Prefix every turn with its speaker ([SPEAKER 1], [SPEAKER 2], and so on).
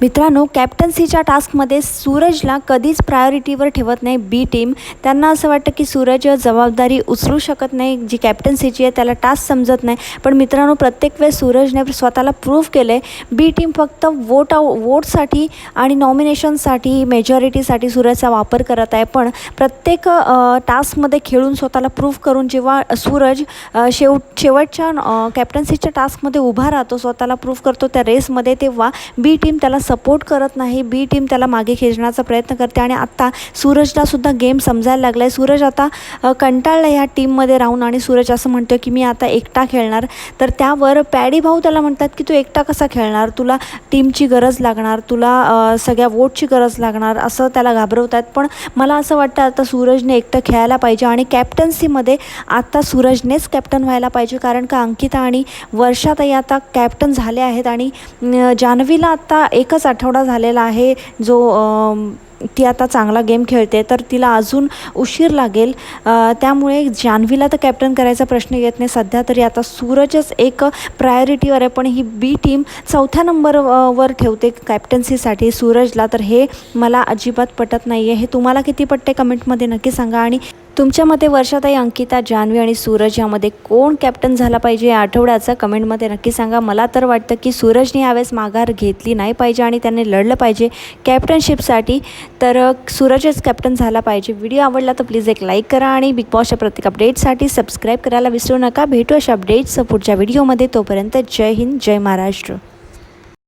[SPEAKER 1] मित्रांनो कॅप्टन्सीच्या टास्कमध्ये सूरजला कधीच प्रायोरिटीवर ठेवत नाही बी टीम त्यांना असं वाटतं की सूरज जबाबदारी उचलू शकत नाही जी कॅप्टन्सीची आहे त्याला टास्क समजत नाही. पण मित्रांनो प्रत्येक वेळेस सूरजने स्वतःला प्रूव्ह केलं आहे बी टीम फक्त वोट वोटसाठी आणि नॉमिनेशनसाठी मेजॉरिटीसाठी सूरजचा वापर करत आहे. पण प्रत्येक टास्कमध्ये खेळून स्वतःला प्रूव्ह करून जेव्हा सूरज शेव शेवटच्या कॅप्टन्सीच्या टास्कमध्ये उभा राहतो स्वतःला प्रूव्ह करतो त्या रेसमध्ये तेव्हा बी टीम त्याला सपोर्ट करत नाही. बी टीम त्याला मागे खेचण्याचा प्रयत्न करते आणि आत्ता सूरजला सुद्धा गेम समजायला लागला आहे सूरज आता कंटाळला ह्या टीममध्ये राहून आणि सूरज असं म्हणतो की मी आता एकटा खेळणार. तर त्यावर पॅडी भाऊ त्याला म्हणतात की तू एकटा कसा खेळणार? तुला टीमची गरज लागणार तुला सगळ्या वोटची गरज लागणार असं त्याला घाबरवतात. पण मला असं वाटतं आता सूरजने एकटं खेळायला पाहिजे आणि कॅप्टन्सीमध्ये आत्ता सूरजनेच कॅप्टन व्हायला पाहिजे. कारण का अंकिता आणि वर्षाताई आता कॅप्टन झाले आहेत आणि जान्हवीला आत्ता एक एकच आठवडा झालेला आहे जो ती आता चांगला गेम खेळते तर तिला अजून उशीर लागेल. त्यामुळे जान्हवीला तर कॅप्टन करायचा प्रश्न येत नाही. सध्या तरी आता सूरजच एक प्रायोरिटीवर आहे पण ही बी टीम चौथ्या नंबरवर ठेवते कॅप्टन्सीसाठी सूरजला तर हे मला अजिबात पटत नाही आहे हे तुम्हाला किती पटते? कमेंटमध्ये नक्की सांगा. आणि तुमच्या मते वर्षाताई अंकिता जान्हवी आणि सूरज यामध्ये कोण कॅप्टन झाला पाहिजे या आठवड्याचा कमेंटमध्ये नक्की सांगा. मला तर वाटतं की सूरजने यावेळेस माघार घेतली नाही पाहिजे आणि त्याने लढलं पाहिजे कॅप्टनशिपसाठी तर सूरजच कॅप्टन झाला पाहिजे. व्हिडिओ आवडला तर प्लीज एक लाईक करा आणि बिग बॉसच्या प्रत्येक अपडेटसाठी सबस्क्राईब करायला विसरू नका. भेटू अशा अपडेट्स पुढच्या व्हिडिओमध्ये तोपर्यंत जय हिंद जय महाराष्ट्र.